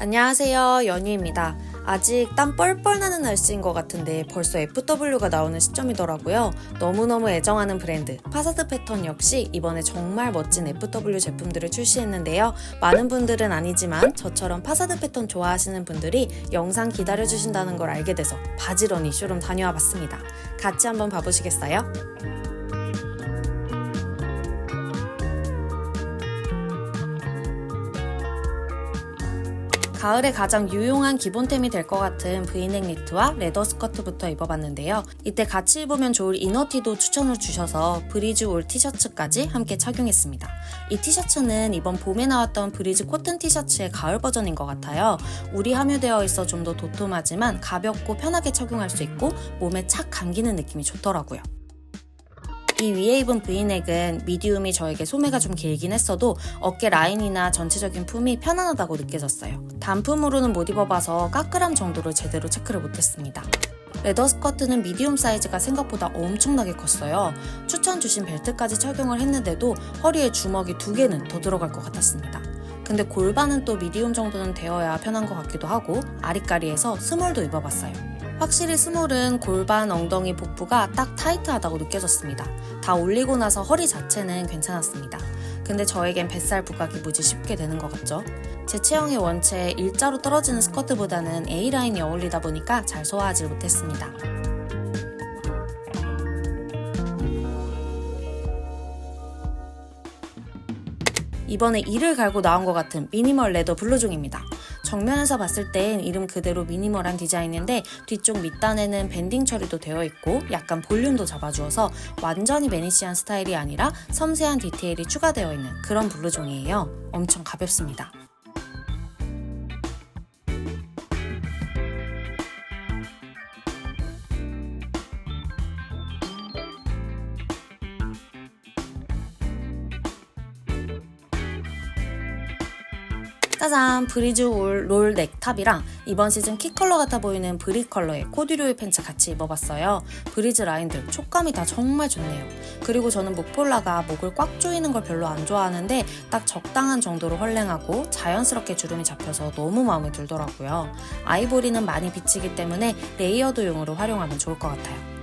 안녕하세요. 연희입니다. 아직 땀 뻘뻘 나는 날씨인 것 같은데 벌써 FW가 나오는 시점이더라고요. 너무너무 애정하는 브랜드 파사드 패턴 역시 이번에 정말 멋진 FW 제품들을 출시했는데요. 많은 분들은 아니지만 저처럼 파사드 패턴 좋아하시는 분들이 영상 기다려주신다는 걸 알게 돼서 바지런히 쇼룸 다녀와 봤습니다. 같이 한번 봐보시겠어요? 가을에 가장 유용한 기본템이 될 것 같은 브이넥 니트와 레더 스커트부터 입어봤는데요. 이때 같이 입으면 좋을 이너티도 추천을 주셔서 브리즈 올 티셔츠까지 함께 착용했습니다. 이 티셔츠는 이번 봄에 나왔던 브리즈 코튼 티셔츠의 가을 버전인 것 같아요. 우리 함유되어 있어 좀 더 도톰하지만 가볍고 편하게 착용할 수 있고 몸에 착 감기는 느낌이 좋더라고요. 이 위에 입은 브이넥은 미디움이 저에게 소매가 좀 길긴 했어도 어깨 라인이나 전체적인 품이 편안하다고 느껴졌어요. 단품으로는 못 입어봐서 까끌함 정도로 제대로 체크를 못했습니다. 레더 스커트는 미디움 사이즈가 생각보다 엄청나게 컸어요. 추천 주신 벨트까지 착용을 했는데도 허리에 주먹이 두 개는 더 들어갈 것 같았습니다. 근데 골반은 또 미디움 정도는 되어야 편한 것 같기도 하고 아리까리해서 스몰도 입어봤어요. 확실히 스몰은 골반, 엉덩이, 복부가 딱 타이트하다고 느껴졌습니다. 다 올리고 나서 허리 자체는 괜찮았습니다. 근데 저에겐 뱃살 부각이 무지 쉽게 되는 것 같죠? 제 체형의 원체 일자로 떨어지는 스커트보다는 A라인이 어울리다 보니까 잘 소화하지 못했습니다. 이번에 이를 갈고 나온 것 같은 미니멀 레더 블루종입니다. 정면에서 봤을 땐 이름 그대로 미니멀한 디자인인데 뒤쪽 밑단에는 밴딩 처리도 되어 있고 약간 볼륨도 잡아주어서 완전히 매니시한 스타일이 아니라 섬세한 디테일이 추가되어 있는 그런 블루종이에요. 엄청 가볍습니다. 짜잔 브리즈 울롤 넥탑이랑 이번 시즌 키 컬러 같아 보이는 브리 컬러의 코듀로이 팬츠 같이 입어봤어요. 브리즈 라인들 촉감이 다 정말 좋네요. 그리고 저는 목폴라가 목을 꽉 조이는 걸 별로 안 좋아하는데 딱 적당한 정도로 헐랭하고 자연스럽게 주름이 잡혀서 너무 마음에 들더라고요. 아이보리는 많이 비치기 때문에 레이어드용으로 활용하면 좋을 것 같아요.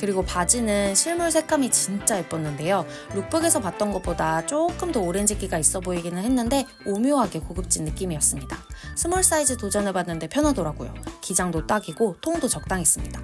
그리고 바지는 실물 색감이 진짜 예뻤는데요. 룩북에서 봤던 것보다 조금 더 오렌지기가 있어 보이기는 했는데 오묘하게 고급진 느낌이었습니다. 스몰 사이즈 도전해봤는데 편하더라고요. 기장도 딱이고 통도 적당했습니다.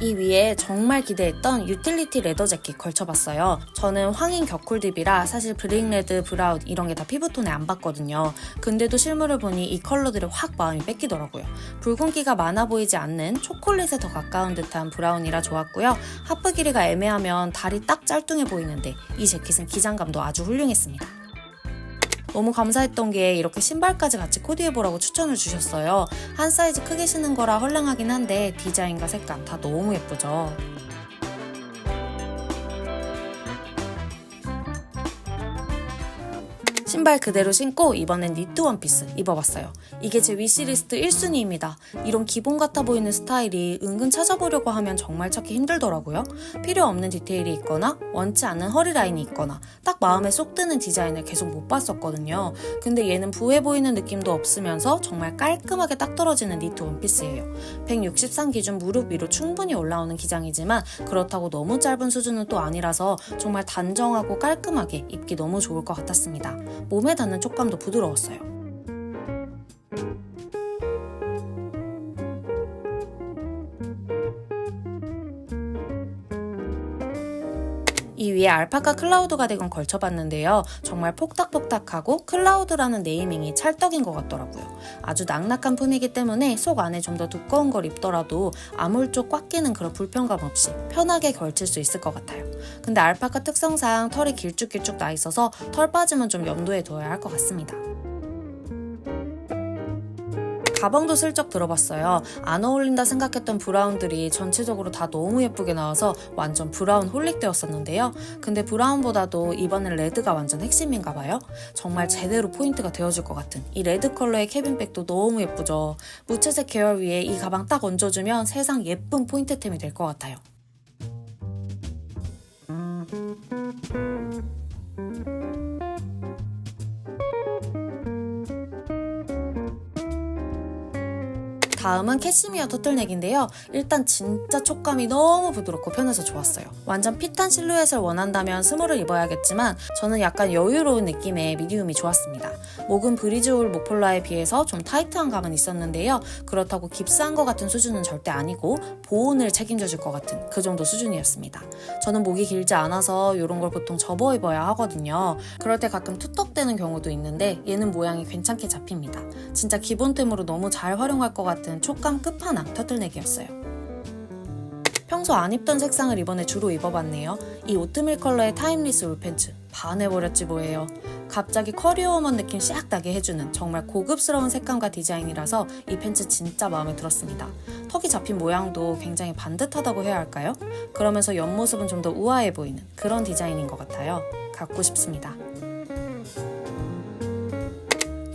이 위에 정말 기대했던 유틸리티 레더 재킷 걸쳐봤어요. 저는 황인 겨쿨딥이라 사실 브링레드, 브라운 이런 게 다 피부톤에 안 받거든요. 근데도 실물을 보니 이 컬러들이 확 마음이 뺏기더라고요. 붉은기가 많아 보이지 않는 초콜릿에 더 가까운 듯한 브라운이라 좋았고요. 하프 길이가 애매하면 다리 딱 짤뚱해 보이는데 이 재킷은 기장감도 아주 훌륭했습니다. 너무 감사했던 게 이렇게 신발까지 같이 코디해보라고 추천을 주셨어요. 한 사이즈 크게 신는 거라 헐렁하긴 한데 디자인과 색감 다 너무 예쁘죠. 신발 그대로 신고 이번엔 니트 원피스 입어봤어요. 이게 제 위시리스트 1순위입니다. 이런 기본 같아 보이는 스타일이 은근 찾아보려고 하면 정말 찾기 힘들더라고요. 필요 없는 디테일이 있거나 원치 않는 허리 라인이 있거나 딱 마음에 쏙 드는 디자인을 계속 못 봤었거든요. 근데 얘는 부해 보이는 느낌도 없으면서 정말 깔끔하게 딱 떨어지는 니트 원피스예요. 163 기준 무릎 위로 충분히 올라오는 기장이지만 그렇다고 너무 짧은 수준은 또 아니라서 정말 단정하고 깔끔하게 입기 너무 좋을 것 같았습니다. 몸에 닿는 촉감도 부드러웠어요. 이 위에 알파카 클라우드 가디건 걸쳐봤는데요. 정말 폭닥폭닥하고 클라우드라는 네이밍이 찰떡인 것 같더라고요. 아주 낙낙한 품이기 때문에 속 안에 좀 더 두꺼운 걸 입더라도 아물쪽 꽉 끼는 그런 불편감 없이 편하게 걸칠 수 있을 것 같아요. 근데 알파카 특성상 털이 길쭉길쭉 나 있어서 털 빠지면 좀 염두에 둬야 할 것 같습니다. 가방도 슬쩍 들어봤어요. 안 어울린다 생각했던 브라운들이 전체적으로 다 너무 예쁘게 나와서 완전 브라운 홀릭 되었었는데요. 근데 브라운보다도 이번엔 레드가 완전 핵심인가 봐요. 정말 제대로 포인트가 되어줄 것 같은 이 레드 컬러의 캐빈백도 너무 예쁘죠. 무채색 계열 위에 이 가방 딱 얹어주면 세상 예쁜 포인트템이 될 것 같아요. 다음은 캐시미어 터틀넥인데요. 일단 진짜 촉감이 너무 부드럽고 편해서 좋았어요. 완전 핏한 실루엣을 원한다면 스몰을 입어야겠지만 저는 약간 여유로운 느낌의 미디움이 좋았습니다. 목은 브리즈울 목폴라에 비해서 좀 타이트한 감은 있었는데요. 그렇다고 깁스한 것 같은 수준은 절대 아니고 보온을 책임져줄 것 같은 그 정도 수준이었습니다. 저는 목이 길지 않아서 이런 걸 보통 접어 입어야 하거든요. 그럴 때 가끔 투턱되는 경우도 있는데 얘는 모양이 괜찮게 잡힙니다. 진짜 기본템으로 너무 잘 활용할 것 같은 촉감 끝판왕 터틀넥이었어요. 평소 안 입던 색상을 이번에 주로 입어봤네요. 이 오트밀 컬러의 타임리스 울팬츠. 반해버렸지 뭐예요. 갑자기 커리어우먼 느낌 싹 나게 해주는 정말 고급스러운 색감과 디자인이라서 이 팬츠 진짜 마음에 들었습니다. 턱이 잡힌 모양도 굉장히 반듯하다고 해야 할까요? 그러면서 옆모습은 좀 더 우아해 보이는 그런 디자인인 것 같아요. 갖고 싶습니다.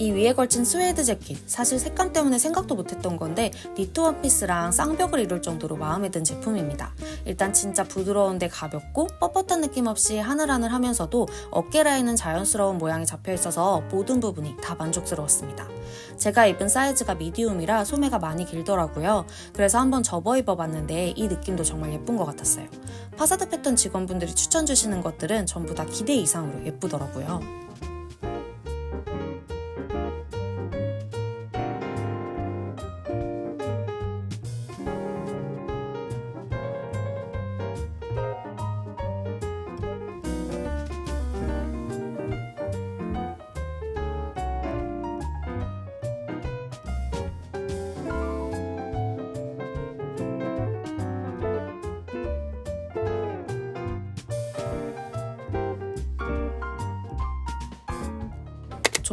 이 위에 걸친 스웨이드 재킷 사실 색감 때문에 생각도 못했던 건데 니트 원피스랑 쌍벽을 이룰 정도로 마음에 든 제품입니다. 일단 진짜 부드러운데 가볍고 뻣뻣한 느낌 없이 하늘하늘 하면서도 어깨 라인은 자연스러운 모양이 잡혀 있어서 모든 부분이 다 만족스러웠습니다. 제가 입은 사이즈가 미디움이라 소매가 많이 길더라고요. 그래서 한번 접어 입어봤는데 이 느낌도 정말 예쁜 것 같았어요. 파사드 패턴 직원분들이 추천 주시는 것들은 전부 다 기대 이상으로 예쁘더라고요.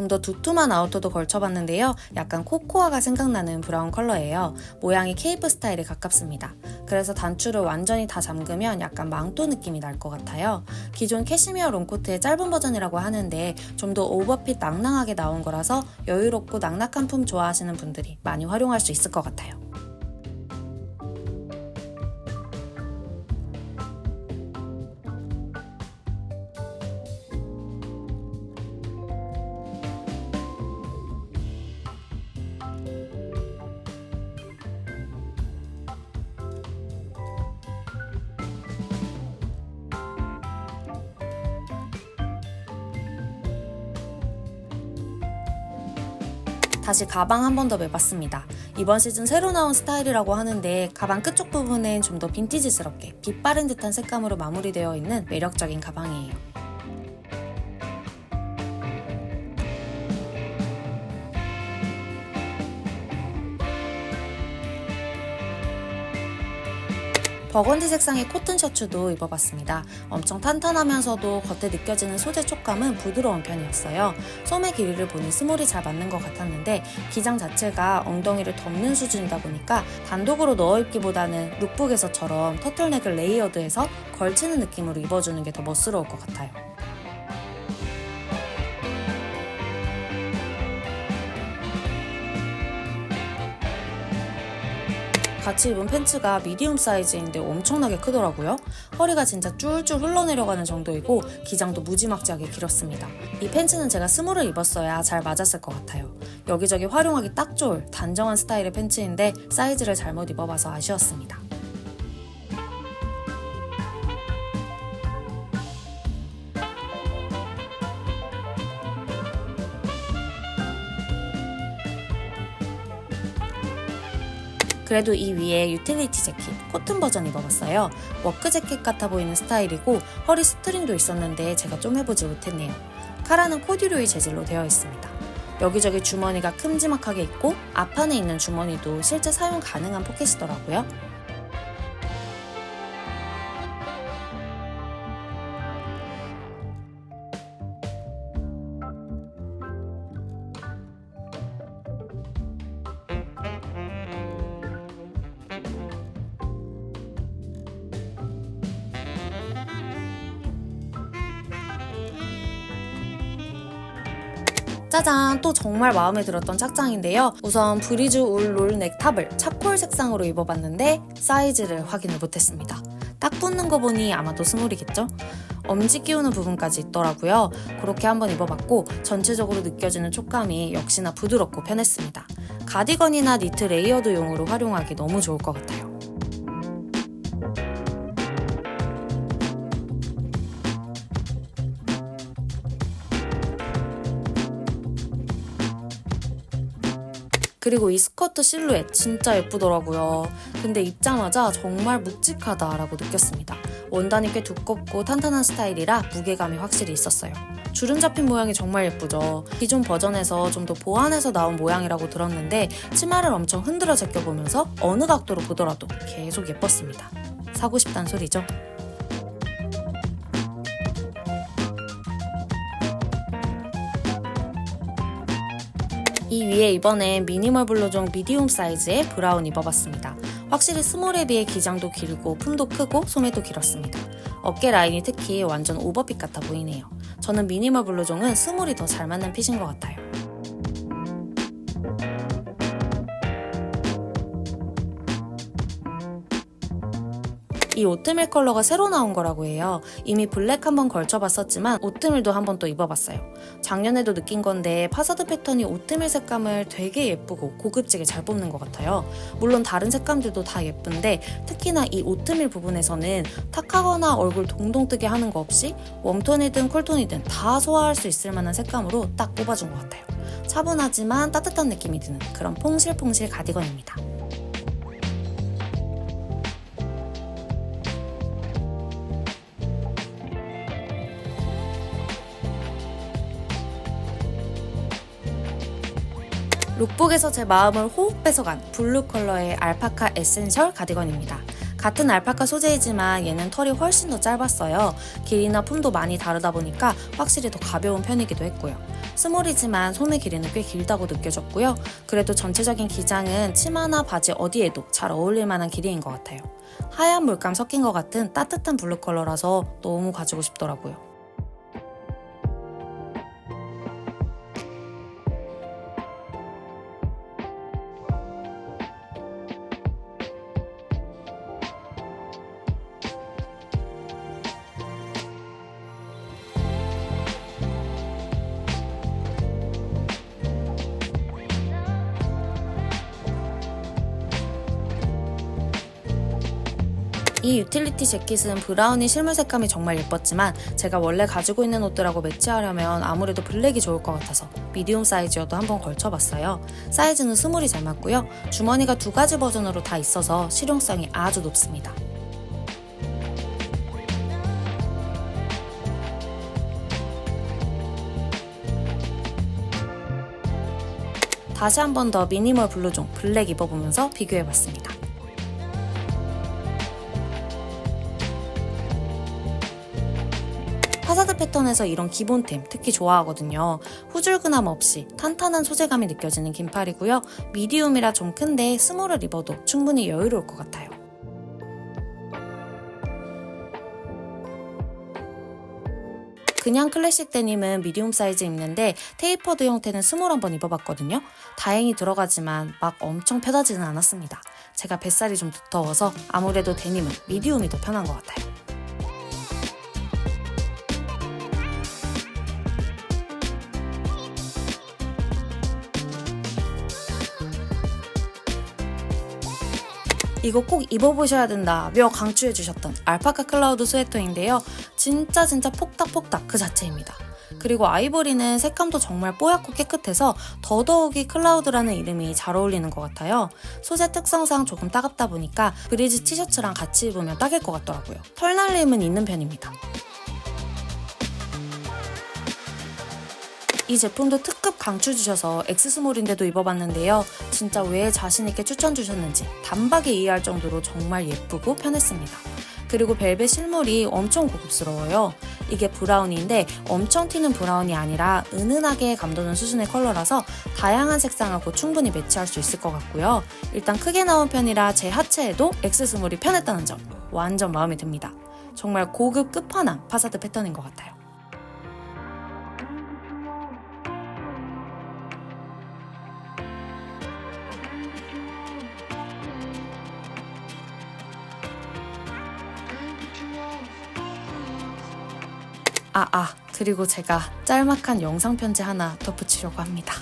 좀 더 두툼한 아우터도 걸쳐봤는데요. 약간 코코아가 생각나는 브라운 컬러예요. 모양이 케이프 스타일에 가깝습니다. 그래서 단추를 완전히 다 잠그면 약간 망토 느낌이 날 것 같아요. 기존 캐시미어 롱코트의 짧은 버전이라고 하는데 좀 더 오버핏 낭낭하게 나온 거라서 여유롭고 낙낙한 품 좋아하시는 분들이 많이 활용할 수 있을 것 같아요. 다시 가방 한 번 더 매봤습니다. 이번 시즌 새로 나온 스타일이라고 하는데 가방 끝쪽 부분엔 좀 더 빈티지스럽게 빛 바른 듯한 색감으로 마무리되어 있는 매력적인 가방이에요. 버건디 색상의 코튼 셔츠도 입어봤습니다. 엄청 탄탄하면서도 겉에 느껴지는 소재 촉감은 부드러운 편이었어요. 소매 길이를 보니 스몰이 잘 맞는 것 같았는데 기장 자체가 엉덩이를 덮는 수준이다 보니까 단독으로 넣어 입기보다는 룩북에서처럼 터틀넥을 레이어드해서 걸치는 느낌으로 입어주는 게 더 멋스러울 것 같아요. 같이 입은 팬츠가 미디움 사이즈인데 엄청나게 크더라고요. 허리가 진짜 쫄쫄 흘러내려가는 정도이고 기장도 무지막지하게 길었습니다. 이 팬츠는 제가 스몰을 입었어야 잘 맞았을 것 같아요. 여기저기 활용하기 딱 좋을 단정한 스타일의 팬츠인데 사이즈를 잘못 입어봐서 아쉬웠습니다. 그래도 이 위에 유틸리티 재킷 코튼 버전 입어봤어요. 워크 재킷 같아 보이는 스타일이고 허리 스트링도 있었는데 제가 좀 해보지 못했네요. 카라는 코듀로이 재질로 되어 있습니다. 여기저기 주머니가 큼지막하게 있고 앞판에 있는 주머니도 실제 사용 가능한 포켓이더라고요. 짜잔! 또 정말 마음에 들었던 착장인데요. 우선 브리즈 울 롤 넥탑을 차콜 색상으로 입어봤는데 사이즈를 확인을 못했습니다. 딱 붙는 거 보니 아마도 스몰이겠죠? 엄지 끼우는 부분까지 있더라고요. 그렇게 한번 입어봤고 전체적으로 느껴지는 촉감이 역시나 부드럽고 편했습니다. 가디건이나 니트 레이어드용으로 활용하기 너무 좋을 것 같아요. 그리고 이 스커트 실루엣 진짜 예쁘더라고요. 근데 입자마자 정말 묵직하다라고 느꼈습니다. 원단이 꽤 두껍고 탄탄한 스타일이라 무게감이 확실히 있었어요. 주름 잡힌 모양이 정말 예쁘죠. 기존 버전에서 좀 더 보완해서 나온 모양이라고 들었는데 치마를 엄청 흔들어 제껴보면서 어느 각도로 보더라도 계속 예뻤습니다. 사고 싶단 소리죠. 이 위에 이번엔 미니멀 블루종 미디움 사이즈의 브라운 입어봤습니다. 확실히 스몰에 비해 기장도 길고 품도 크고 소매도 길었습니다. 어깨 라인이 특히 완전 오버핏 같아 보이네요. 저는 미니멀 블루종은 스몰이 더 잘 맞는 핏인 것 같아요. 이 오트밀 컬러가 새로 나온 거라고 해요. 이미 블랙 한번 걸쳐봤었지만 오트밀도 한번 또 입어봤어요. 작년에도 느낀 건데 파사드 패턴이 오트밀 색감을 되게 예쁘고 고급지게 잘 뽑는 것 같아요. 물론 다른 색감들도 다 예쁜데 특히나 이 오트밀 부분에서는 탁하거나 얼굴 동동 뜨게 하는 거 없이 웜톤이든 쿨톤이든 다 소화할 수 있을 만한 색감으로 딱 뽑아준 것 같아요. 차분하지만 따뜻한 느낌이 드는 그런 퐁실퐁실 가디건입니다. 룩북에서 제 마음을 호흡 뺏어간 블루 컬러의 알파카 에센셜 가디건입니다. 같은 알파카 소재이지만 얘는 털이 훨씬 더 짧았어요. 길이나 품도 많이 다르다 보니까 확실히 더 가벼운 편이기도 했고요. 스몰이지만 소매 길이는 꽤 길다고 느껴졌고요. 그래도 전체적인 기장은 치마나 바지 어디에도 잘 어울릴 만한 길이인 것 같아요. 하얀 물감 섞인 것 같은 따뜻한 블루 컬러라서 너무 가지고 싶더라고요. 유틸리티 재킷은 브라운이 실물 색감이 정말 예뻤지만 제가 원래 가지고 있는 옷들하고 매치하려면 아무래도 블랙이 좋을 것 같아서 미디움 사이즈여도 한번 걸쳐봤어요. 사이즈는 스몰이 잘 맞고요. 주머니가 두 가지 버전으로 다 있어서 실용성이 아주 높습니다. 다시 한 번 더 미니멀 블루종 블랙 입어보면서 비교해봤습니다. 패턴에서 이런 기본템 특히 좋아하거든요. 후줄근함 없이 탄탄한 소재감이 느껴지는 긴팔이고요. 미디움이라 좀 큰데 스몰을 입어도 충분히 여유로울 것 같아요. 그냥 클래식 데님은 미디움 사이즈 입는데 테이퍼드 형태는 스몰 한번 입어봤거든요. 다행히 들어가지만 막 엄청 편하지는 않았습니다. 제가 뱃살이 좀 두터워서 아무래도 데님은 미디움이 더 편한 것 같아요. 이거 꼭 입어보셔야 된다 며 강추해주셨던 알파카 클라우드 스웨터인데요. 진짜 진짜 폭닥폭닥 그 자체입니다. 그리고 아이보리는 색감도 정말 뽀얗고 깨끗해서 더더욱이 클라우드라는 이름이 잘 어울리는 것 같아요. 소재 특성상 조금 따갑다 보니까 브리즈 티셔츠랑 같이 입으면 딱일 것 같더라고요. 털 날림은 있는 편입니다. 이 제품도 특급 강추 주셔서 엑스스몰인데도 입어봤는데요. 진짜 왜 자신있게 추천 주셨는지 단박에 이해할 정도로 정말 예쁘고 편했습니다. 그리고 벨벳 실물이 엄청 고급스러워요. 이게 브라운인데 엄청 튀는 브라운이 아니라 은은하게 감도는 수준의 컬러라서 다양한 색상하고 충분히 매치할 수 있을 것 같고요. 일단 크게 나온 편이라 제 하체에도 엑스스몰이 편했다는 점 완전 마음에 듭니다. 정말 고급 끝판왕 파사드 패턴인 것 같아요. 아, 아, 그리고 제가 짤막한 영상 편지 하나 덧붙이려고 합니다.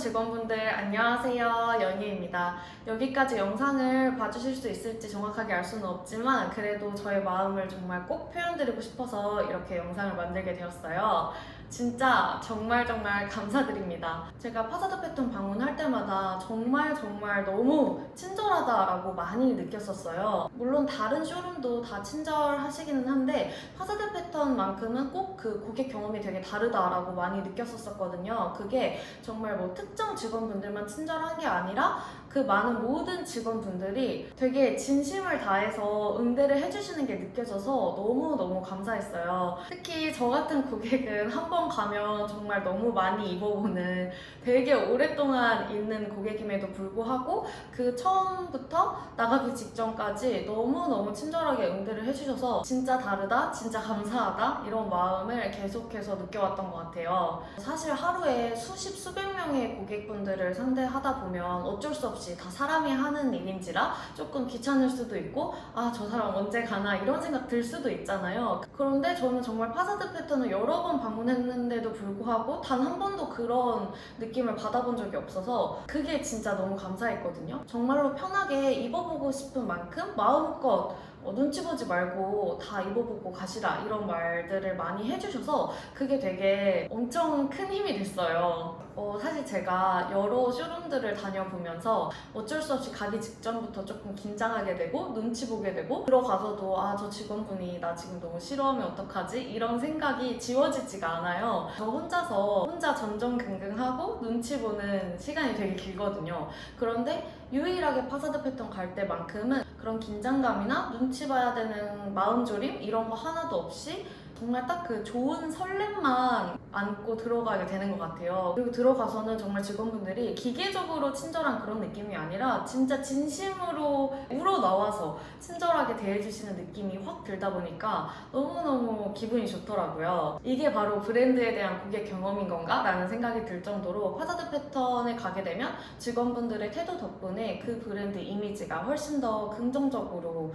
직원분들 안녕하세요. 연희입니다. 여기까지 영상을 봐주실 수 있을지 정확하게 알 수는 없지만 그래도 저의 마음을 정말 꼭 표현드리고 싶어서 이렇게 영상을 만들게 되었어요. 진짜 정말 정말 감사드립니다. 제가 파사드 패턴 방문할 때마다 정말 정말 너무 친절하다라고 많이 느꼈었어요. 물론 다른 쇼룸도 다 친절하시기는 한데 파사드 패턴만큼은 꼭 그 고객 경험이 되게 다르다라고 많이 느꼈었거든요. 그게 정말 뭐 특정 직원분들만 친절한 게 아니라 그 많은 모든 직원분들이 되게 진심을 다해서 응대를 해주시는 게 느껴져서 너무너무 감사했어요. 특히 저 같은 고객은 한 번 가면 정말 너무 많이 입어보는 되게 오랫동안 있는 고객임에도 불구하고 그 처음부터 나가기 직전까지 너무너무 친절하게 응대를 해주셔서 진짜 다르다, 진짜 감사하다 이런 마음을 계속해서 느껴왔던 것 같아요. 사실 하루에 수십, 수백 명의 고객분들을 상대하다 보면 어쩔 수 없이 다 사람이 하는 일인지라 조금 귀찮을 수도 있고 아, 저 사람 언제 가나 이런 생각 들 수도 있잖아요. 그런데 저는 정말 파사드 패턴을 여러 번 방문했는데도 불구하고 단 한 번도 그런 느낌을 받아본 적이 없어서 그게 진짜 너무 감사했거든요. 정말로 편하게 입어보고 싶은 만큼 마음껏 어, 눈치 보지 말고 다 입어보고 가시라 이런 말들을 많이 해주셔서 그게 되게 엄청 큰 힘이 됐어요. 어, 사실 제가 여러 쇼룸들을 다녀보면서 어쩔 수 없이 가기 직전부터 조금 긴장하게 되고 눈치 보게 되고 들어가서도 아 저 직원분이 나 지금 너무 싫어하면 어떡하지 이런 생각이 지워지지가 않아요. 저 혼자서 혼자 전전긍긍하고 눈치 보는 시간이 되게 길거든요. 그런데 유일하게 파사드 패턴 갈 때만큼은 그런 긴장감이나 눈치 봐야 되는 마음조림 이런 거 하나도 없이 정말 딱 그 좋은 설렘만 안고 들어가게 되는 것 같아요. 그리고 들어가서는 정말 직원분들이 기계적으로 친절한 그런 느낌이 아니라 진짜 진심으로 우러 나와서 친절하게 대해주시는 느낌이 확 들다 보니까 너무너무 기분이 좋더라고요. 이게 바로 브랜드에 대한 고객 경험인 건가? 라는 생각이 들 정도로 파사드 패턴에 가게 되면 직원분들의 태도 덕분에 그 브랜드 이미지가 훨씬 더 긍정적으로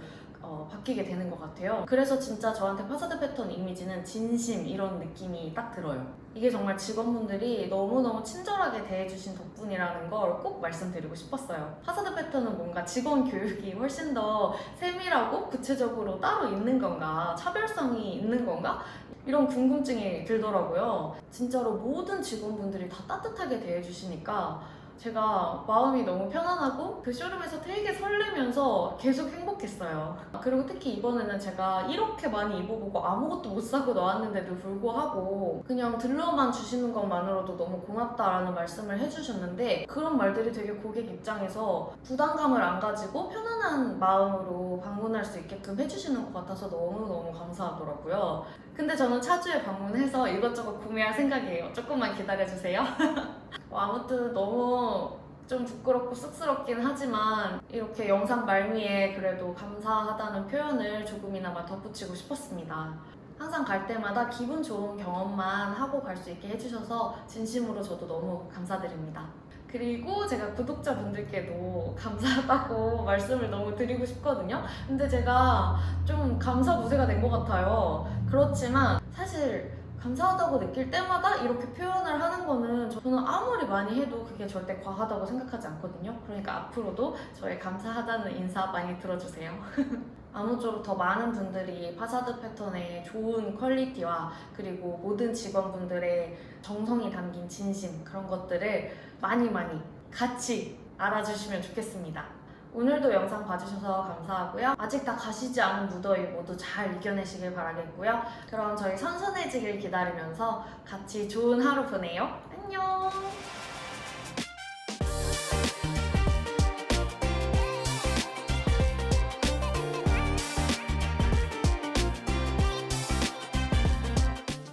어, 바뀌게 되는 것 같아요. 그래서 진짜 저한테 파사드 패턴 이미지는 진심 이런 느낌이 딱 들어요. 이게 정말 직원분들이 너무너무 친절하게 대해주신 덕분이라는 걸 꼭 말씀드리고 싶었어요. 파사드 패턴은 뭔가 직원 교육이 훨씬 더 세밀하고 구체적으로 따로 있는 건가? 차별성이 있는 건가? 이런 궁금증이 들더라고요. 진짜로 모든 직원분들이 다 따뜻하게 대해주시니까 제가 마음이 너무 편안하고 그 쇼룸에서 되게 설레면서 계속 행복했어요. 그리고 특히 이번에는 제가 이렇게 많이 입어보고 아무것도 못 사고 나왔는데도 불구하고 그냥 들러만 주시는 것만으로도 너무 고맙다라는 말씀을 해주셨는데 그런 말들이 되게 고객 입장에서 부담감을 안 가지고 편안한 마음으로 방문할 수 있게끔 해주시는 것 같아서 너무너무 감사하더라고요. 근데 저는 차주에 방문해서 이것저것 구매할 생각이에요. 조금만 기다려주세요. 뭐 아무튼 너무 좀 부끄럽고 쑥스럽긴 하지만 이렇게 영상 말미에 그래도 감사하다는 표현을 조금이나마 덧붙이고 싶었습니다. 항상 갈 때마다 기분 좋은 경험만 하고 갈 수 있게 해주셔서 진심으로 저도 너무 감사드립니다. 그리고 제가 구독자분들께도 감사하다고 말씀을 너무 드리고 싶거든요. 근데 제가 좀 감사 무새가 된 것 같아요. 그렇지만 사실 감사하다고 느낄 때마다 이렇게 표현을 하는 거는 저는 아무리 많이 해도 그게 절대 과하다고 생각하지 않거든요. 그러니까 앞으로도 저의 감사하다는 인사 많이 들어주세요. 아무쪼록 더 많은 분들이 파사드 패턴의 좋은 퀄리티와 그리고 모든 직원분들의 정성이 담긴 진심 그런 것들을 많이 많이 같이 알아주시면 좋겠습니다. 오늘도 영상 봐주셔서 감사하고요. 아직 다 가시지 않은 무더위 모두 잘 이겨내시길 바라겠고요. 그럼 저희 선선해지길 기다리면서 같이 좋은 하루 보내요. 안녕!